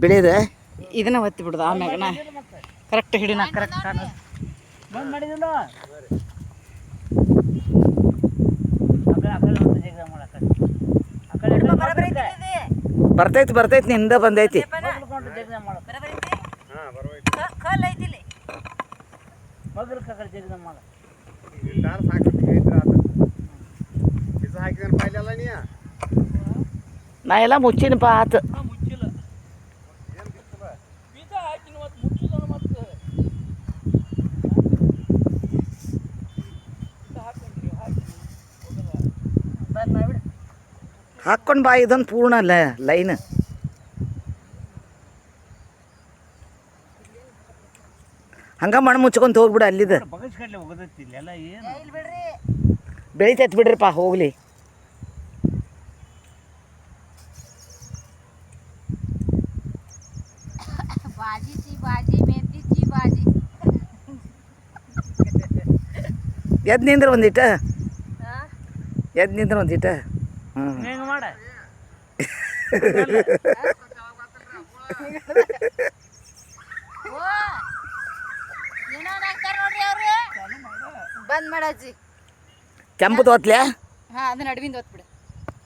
ಬಿಳಿದ ಇದನ್ನ ಒತ್ತಿ ಬಿಡುದು ಆಮ್ಯಾಗನ ಕರೆಕ್ಟ್ ಹಿಡಿನ ಕರೆಕ್ಟ್. ಬರ್ತೈತಿ ಬರ್ತೈತಿ ನಿಂದ ಬಂದೈತಿ. ನಾ ಎಲ್ಲ ಮುಚ್ಚಿನಪ್ಪ ಆತು ಹಾಕ್ಕೊಂಡು ಬಾ ಇದೊಂದು ಪೂರ್ಣ ಅಲ್ಲ ಲೈನ್. ಹಂಗ ಮಣ್ಣು ಮುಚ್ಕೊಂತ ಹೋಗ್ಬಿಡ ಅಲ್ಲಿದ. ಬೆಳಿತೈತ್ ಬಿಡ್ರಿಪ್ಪ ಹೋಗ್ಲಿ. ಎದ್ ನಿಂದ್ರ ಒಂದಿಟ ಎದ್ ನಿಂದ್ರ ಒಂದಿಟ ಹೆಂಗೆ ಮಾಡ? ಓ ಏನೋ ಹಾಕ್ತಾರ ನೋಡ್ರಿ ಅವ್ರು? ಬಂದ್ ಮಾಡಜ್ಜಿ ಕೆಂಪು ತೋತ್ಲೆ? ಹಾ ಅದನ್ನ ನಡುವಿಂದ ಒತ್ಬಿಡು